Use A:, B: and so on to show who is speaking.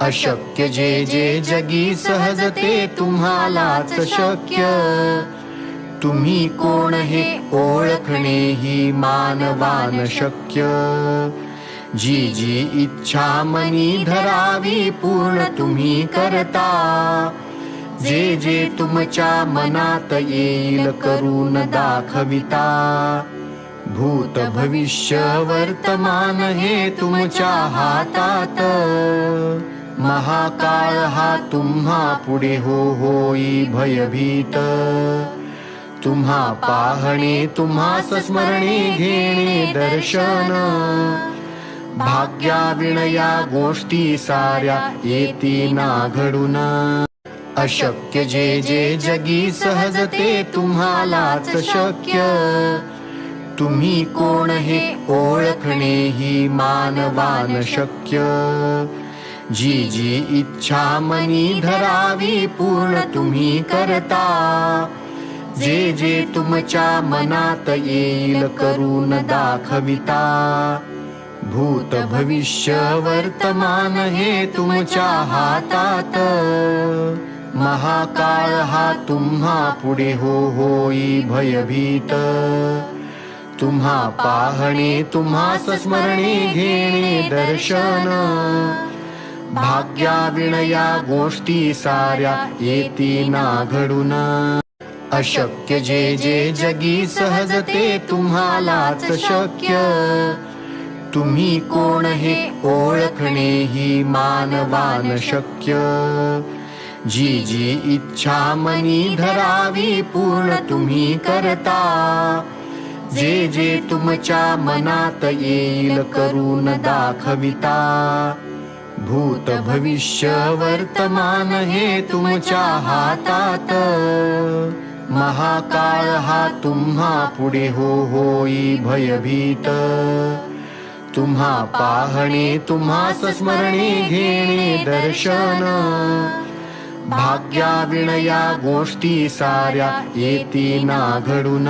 A: अशक्य जे जे जगी सहज ते तुम्हालाच शक्य. तुम्ही कोण हे ओळखणे ही मानवान शक्य. जी जी इच्छा मनी धरावी पूर्ण तुम्ही करता. जे जे तुमच्या मनात येईल करून दाखविता. भूत भविष्य वर्तमान हे तुमच्या हातात. महाकाळ हा तुम्हा पुढे हो होई भयभीत. तुम्हा पाहणे तुम्हा स्मरणे घेणे दर्शन. भाग्या विणया गोष्टी साऱ्या येती ना घडून. अशक्य जे जे जगी सहज ते तुम्हालाच शक्य. तुम्ही कोण हे ओळखणे ही मानवान शक्य. जी जी इच्छा मनी धरावी पूर्ण तुम्ही करता. जे जे तुमच्या मनात येईल करून दाखविता. भूत भविष्य वर्तमान हे तुमच्या हातात. महाकाळ हा तुम्हा पुढे हो होई भयभीत. तुम्हा पाहणे तुम्हा स्मरणे घेणे दर्शन. भाग्या विणया गोष्टी साऱ्या येती ना घडून. अशक्य जे जे जगी सहज ते तुम्हालाच शक्य. तुम्ही कोण हे ओळखणे ही मानवान शक्य. जी जी इच्छा मनी धरावी पूर्ण तुम्ही करता. जे जे तुमच्या मनात येईल करून दाखविता. भूत भविष्य वर्तमान हे तुमच्या हातात महाकाळ हा तुम्हा पुढे हो होई भयभीत। तुम्हा पाहणे तुम्हा स्मरणे घेणे दर्शन। भाग्या विणया गोष्टी साऱ्या येती ना घडून।